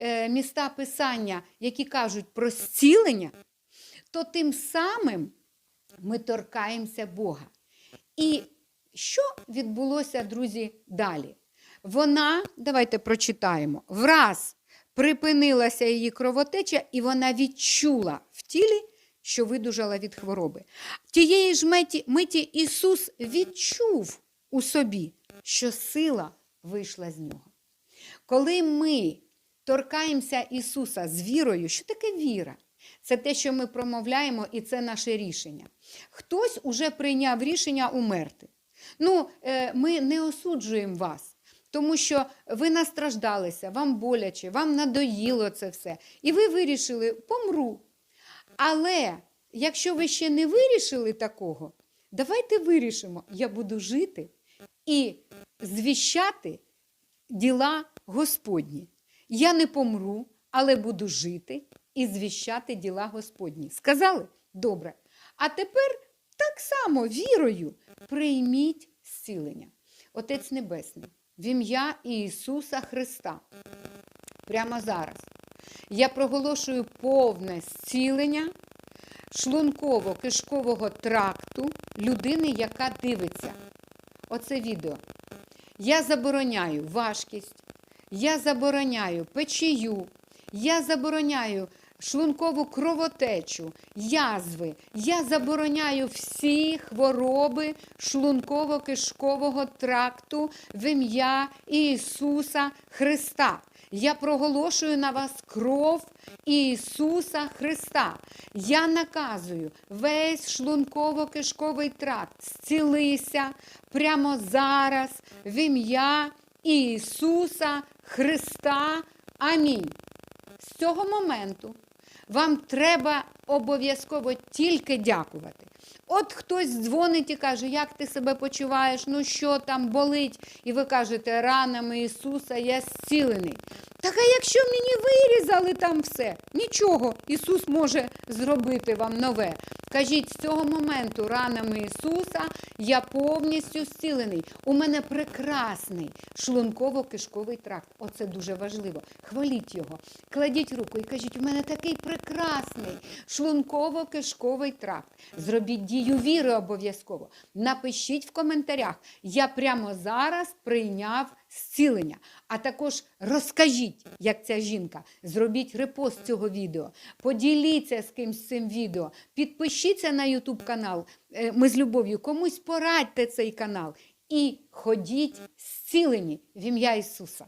е, міста Писання, які кажуть про зцілення, то тим самим ми торкаємося Бога. І що відбулося, друзі, далі? Вона, давайте прочитаємо, враз припинилася її кровотеча, і вона відчула в тілі, що видужала від хвороби. Тієї ж миті, миті Ісус відчув у собі, що сила вийшла з нього. Коли ми торкаємося Ісуса з вірою, що таке віра? Це те, що ми промовляємо, і це наше рішення. Хтось уже прийняв рішення умерти. Ну, е, ми не осуджуємо вас, тому що ви настраждалися, вам боляче, вам надоїло це все. І ви вирішили, помру. Але якщо ви ще не вирішили такого, давайте вирішимо, я буду жити і звіщати діла Господні. Я не помру, але буду жити і звіщати діла Господні. Сказали? Добре. А тепер так само вірою прийміть зцілення. Отець Небесний, в ім'я Ісуса Христа. Прямо зараз. Я проголошую повне зцілення шлунково-кишкового тракту людини, яка дивиться оце відео. Я забороняю важкість, я забороняю печію, я забороняю шлункову кровотечу, язви, я забороняю всі хвороби шлунково-кишкового тракту в ім'я Ісуса Христа. Я проголошую на вас кров Ісуса Христа. Я наказую весь шлунково-кишковий тракт зцілися прямо зараз в ім'я Ісуса Христа. Амінь. З цього моменту вам треба обов'язково тільки дякувати. От хтось дзвонить і каже, як ти себе почуваєш, ну що там болить, і ви кажете, ранами Ісуса я зцілений. Так а якщо мені вирізали там все, нічого, Ісус може зробити вам нове. Кажіть, з цього моменту ранами Ісуса я повністю зцілений. У мене прекрасний шлунково-кишковий тракт. Оце дуже важливо. Хваліть його, кладіть руку і кажіть, у мене такий прекрасний шлунково-кишковий тракт. Зробіть дію віри обов'язково. Напишіть в коментарях. Я прямо зараз прийняв зцілення. А також розкажіть, як ця жінка. Зробіть репост цього відео. Поділіться з кимсь цим відео. Підпишіться на YouTube канал. Е, Ми з любов'ю. Комусь порадьте цей канал. І ходіть зцілені в ім'я Ісуса.